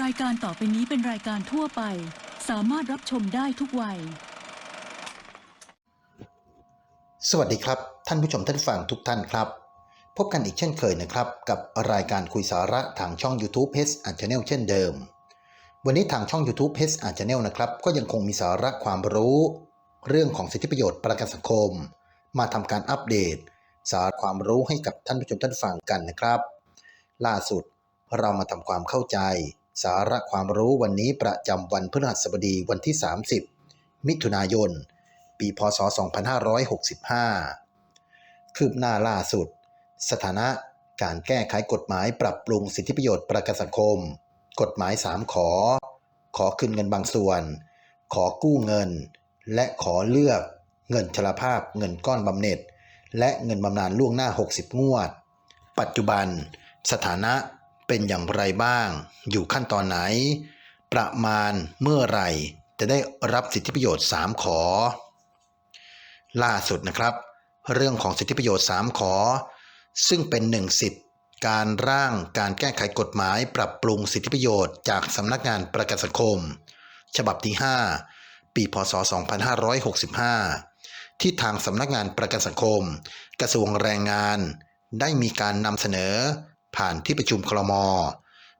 รายการต่อไปนี้เป็นรายการทั่วไป สามารถรับชมได้ทุกวัย สวัสดีครับ ท่านผู้ชมท่านฟังทุกท่านครับ พบกันอีกเช่นเคยนะครับ กับรายการคุยสาระทางช่อง YouTube h a n Channel เช่นเดิม วันนี้ทางช่อง YouTube h a n Channel นะครับ ก็ยังคงมีสาระความรู้ เรื่องของสิทธิประโยชน์ประกันสังคม มาทำการอัปเดต สาระความรู้ให้กับท่านผู้ชมท่านฟังกันนะครับ ล่าสุดเรามาทำความเข้าใจ สาระความรู้วันนี้ประจำวันพฤหัสบดีวันที่ 30 มิถุนายน ปีพศ 2565 คืบหน้าล่าสุด สถานะการแก้ไขกฎหมายปรับปรุงสิทธิประโยชน์ประกันสังคม กฎหมาย 3 ขอ ขอคืนเงินบางส่วน ขอกู้เงิน และขอเลือกเงินชราภาพเงินก้อนบำเหน็จ และเงินบำนาญล่วงหน้า 60 งวด ปัจจุบัน สถานะ เป็นอย่างไรบ้าง อยู่ขั้นตอนไหน ประมาณเมื่อไหร่ จะได้รับสิทธิประโยชน์ 3 ขอ ล่าสุดนะครับ เรื่องของสิทธิประโยชน์ 3 ขอ ซึ่งเป็นหนึ่งสิทธิการร่างการแก้ไขกฎหมายปรับปรุงสิทธิประโยชน์จากสำนักงานประกันสังคม ฉบับที่ 5 ปีพศ 2565 ที่ทางสำนักงานประกันสังคม กระทรวงแรงงาน ได้มีการนำเสนอ ผ่านที่ประชุมคลม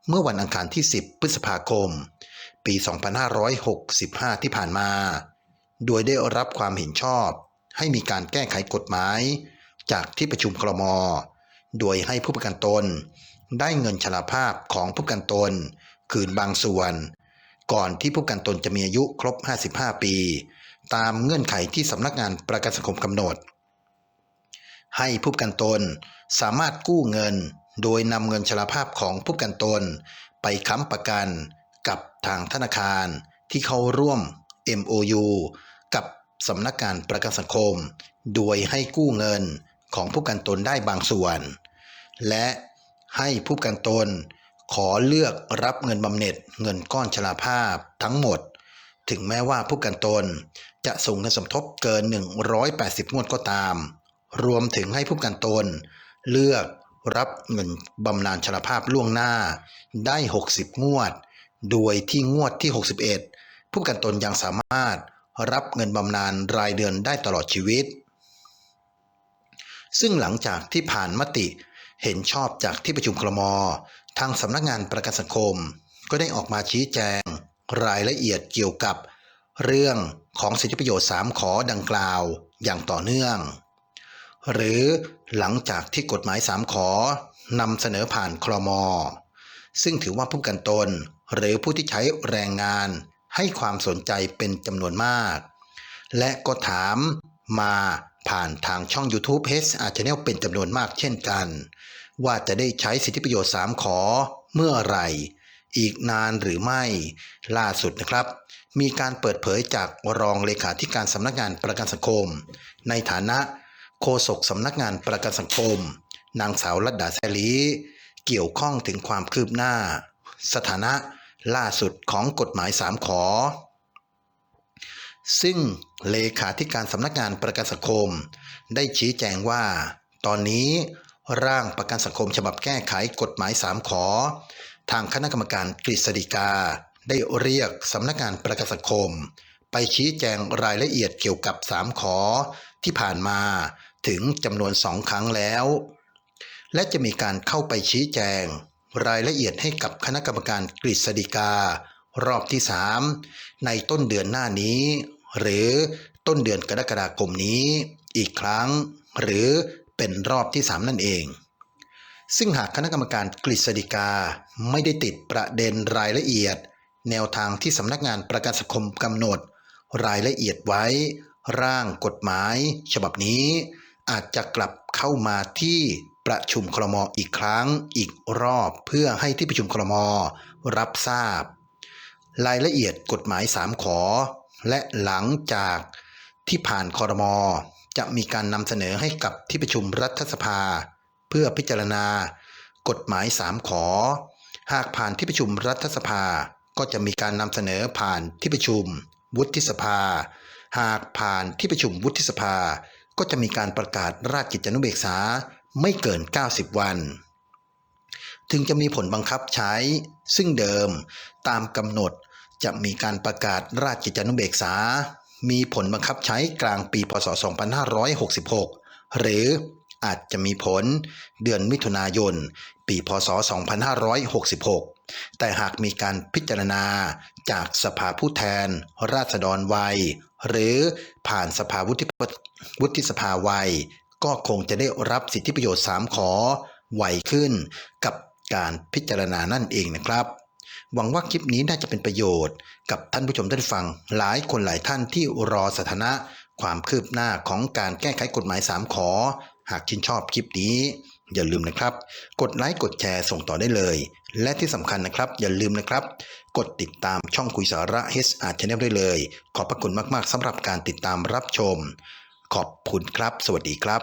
เมื่อวันอังคารที่ 10 พฤษภาคม ปี 2565 ที่ผ่านมา โดยได้รับความเห็นชอบ ให้มีการแก้ไขกฎหมาย จากที่ประชุมคลมโดยให้ผู้ประกันตน ได้เงินชราภาพของผู้ประกันตน คืนบางส่วน ก่อนที่ผู้ประกันตนจะมีอายุครบ 55 ปี ตามเงื่อนไขที่สำนักงานประกันสังคมกำหนด ให้ผู้ประกันตนสามารถกู้เงิน โดยนำเงินชราภาพของผู้กันตน ไปค้ำประกันกับทางธนาคารที่เขาร่วม MOU กับสำนักงานประกันสังคม โดยให้กู้เงินของผู้กันตนได้บางส่วน และให้ผู้กันตน ขอเลือกรับเงินบำเหน็จเงินก้อนชราภาพทั้งหมด ถึงแม้ว่าผู้กันตนจะส่งเงินสมทบเกิน 180 งวดก็ตาม รวมถึงให้ผู้กันตน เลือก รับเงินบำนาญชราภาพล่วงหน้าได้ 60 งวด โดยที่งวดที่ 61 ผู้ประกันตนยังสามารถรับเงินบำนาญรายเดือนได้ตลอดชีวิต ซึ่งหลังจากที่ผ่านมติเห็นชอบจากที่ประชุมครม ทางสำนักงานประกันสังคม ก็ได้ออกมาชี้แจงรายละเอียดเกี่ยวกับ เรื่องของสิทธิประโยชน์ 3 ขอดังกล่าวอย่างต่อเนื่อง หรือหลังจากที่กฎหมาย3ขอนำเสนอผ่านครมซึ่งถือว่าผู้กันตน หรือผู้ที่ใช้แรงงานให้ความสนใจเป็นจำนวนมาก และก็ถามมาผ่านทางช่อง YouTube h a r Channel เป็นจำนวนมากเช่นกัน ว่าจะได้ใช้สิทธิประโยชน์ 3 ขอเมื่อไหร่ อีกนานหรือไม่ ล่าสุดนะครับ มีการเปิดเผยจากรองเลขาธิการสำนักงานประกันสังคม ในฐานะ โฆษกสำนักงานประกันสังคม นางสาวรัตดาแซลี เกี่ยวข้องถึงความคืบหน้า สถานะล่าสุดของกฎหมาย 3 ขอ ซึ่งเลขาธิการสำนักงานประกันสังคม ได้ชี้แจงว่า ตอนนี้ร่างประกันสังคมฉบับแก้ไขกฎหมาย 3 ขอ ทางคณะกรรมการกฤษฎีกา ได้เรียกสำนักงานประกันสังคม ไปชี้แจงรายละเอียดเกี่ยวกับ 3 ขอที่ผ่านมา ถึงจำนวนสองครั้งแล้ว และจะมีการเข้าไปชี้แจง รายละเอียดให้กับคณะกรรมการกฤษฎีการอบที่ 3 ในต้นเดือนหน้านี้ หรือต้นเดือนกรกฎาคมนี้ อีกครั้ง หรือเป็นรอบที่ 3 นั่นเอง ซึ่งหากคณะกรรมการกฤษฎีกาไม่ได้ติดประเด็นรายละเอียด แนวทางที่สำนักงานประกันสังคมกำหนด รายละเอียดไว้ ร่างกฎหมาย ฉบับนี้ อาจจะกลับเข้ามาที่ประชุมครมอีกครั้งอีกรอบเพื่อให้ที่ประชุมครมรับทราบ รายละเอียดกฎหมาย 3 ขอ และหลังจากที่ผ่านครมจะมีการนำเสนอให้กับที่ประชุมรัฐสภา เพื่อพิจารณา กฎหมาย 3 ขอ หากผ่านที่ประชุมรัฐสภาก็จะมีการนำเสนอผ่านที่ประชุม วุฒิสภา หากผ่านที่ประชุมวุฒิสภา ก็จะมีการประกาศราชกิจจานุเบกษาไม่เกิน 90 วัน ถึงจะมีผลบังคับใช้ ซึ่งเดิมตามกำหนดจะมีการประกาศราชกิจจานุเบกษา มีผลบังคับใช้กลางปี พศ 2566 หรืออาจจะมีผลเดือนมิถุนายน ปี พศ 2566 แต่หากมีการพิจารณาจากสภาผู้แทน ราษฎรวัย หรือผ่านสภาวุฒิวุฒิสภาวัย ก็คงจะได้รับสิทธิประโยชน์ 3 ขอไวขึ้น กับการพิจารณานั่นเองนะครับ หวังว่าคลิปนี้น่าจะเป็นประโยชน์ กับท่านผู้ชมท่านฟังหลายคนหลายท่านที่รอสถานะความคืบหน้าของการแก้ไขกฎหมาย 3 ขอ หากชื่นชอบคลิปนี้ อย่าลืมนะครับ กดไลค์กดแชร์ส่งต่อได้เลย และที่สำคัญนะครับ อย่าลืมนะครับ กดติดตามช่องคุยสาระ HR Channel ได้เลย ขอบพระคุณมาก ๆสำหรับการติดตามรับชม ขอบคุณครับ สวัสดีครับ